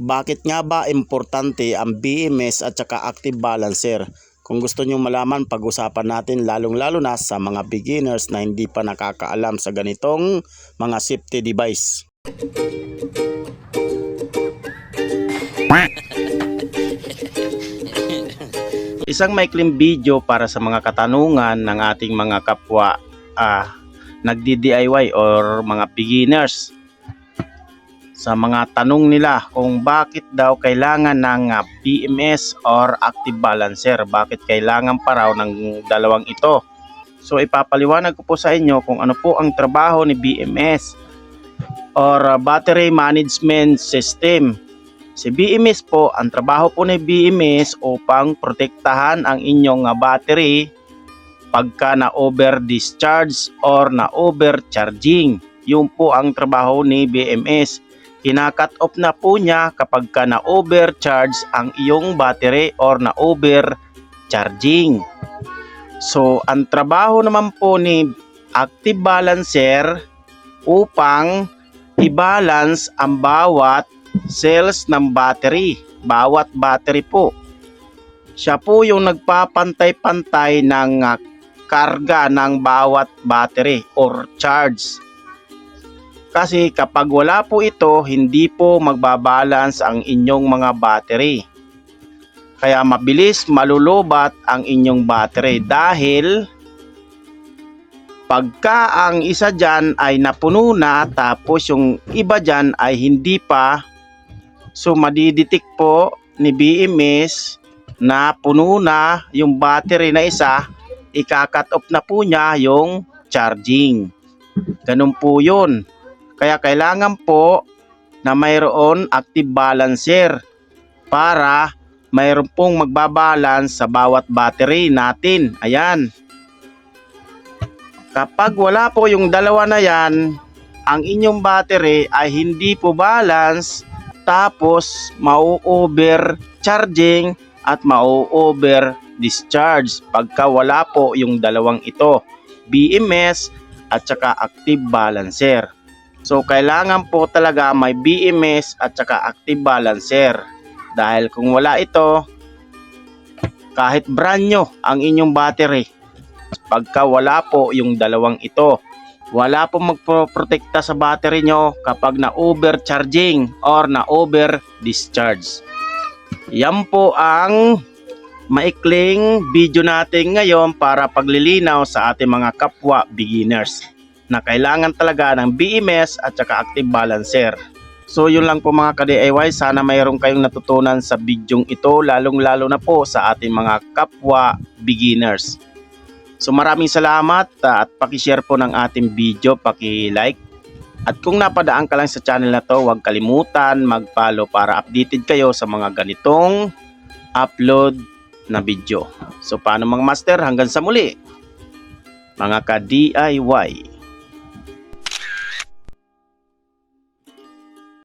Bakit nga ba importante ang BMS at saka active balancer? Kung gusto nyo malaman, pag-usapan natin lalong-lalo na sa mga beginners na hindi pa nakakaalam sa ganitong mga safety device. Isang maikling video para sa mga katanungan ng ating mga kapwa ah, nagdi-DIY or mga beginners sa mga tanong nila kung bakit daw kailangan ng ah, BMS or active balancer, bakit kailangan pa raw ng dalawang ito. So ipapaliwanag ko po sa inyo kung ano po ang trabaho ni BMS or ah, Battery Management System. Si BMS po, ang trabaho po ni BMS upang protektahan ang inyong ah, battery pagka na over discharge or na overcharging. Yun po ang trabaho ni BMS. Kinakat off na po niya kapag ka na overcharge ang iyong battery or na overcharging. So, ang trabaho naman po ni active balancer upang i-balance ang bawat cells ng battery, bawat battery po. Siya po yung nagpapantay-pantay ng ah, karga ng bawat battery or charge. Kasi kapag wala po ito, hindi po magbabalance ang inyong mga battery. Kaya mabilis malulubat ang inyong battery dahil pagka ang isa dyan ay napuno na tapos yung iba dyan ay hindi pa so madiditik po ni BMS na puno na yung battery na isa ikakat off na po niya yung charging ganun po yun kaya kailangan po na mayroon active balancer para mayroon pong magbabalance sa bawat battery natin ayan Kapag wala po yung dalawa na yan, ang inyong battery ay hindi po balance tapos mau-over charging at mau-over discharge pagka wala po yung dalawang ito, BMS at saka active balancer. So kailangan po talaga may BMS at saka active balancer dahil kung wala ito kahit brand nyo ang inyong battery pagka wala po yung dalawang ito. Wala po magprotekta sa battery nyo kapag na overcharging or na over discharge. Yan po ang maikling video natin ngayon para paglilinaw sa ating mga kapwa beginners na kailangan talaga ng BMS at saka active balancer. So yun lang po mga ka-DIY, sana mayroon kayong natutunan sa bidyong ito lalong lalo na po sa ating mga kapwa beginners. So maraming salamat uh, at paki-share po ng ating video, paki-like. At kung napadaan ka lang sa channel na to, huwag kalimutan mag-follow para updated kayo sa mga ganitong upload na video. So paano mga master, hanggang sa muli. Mga ka-DIY.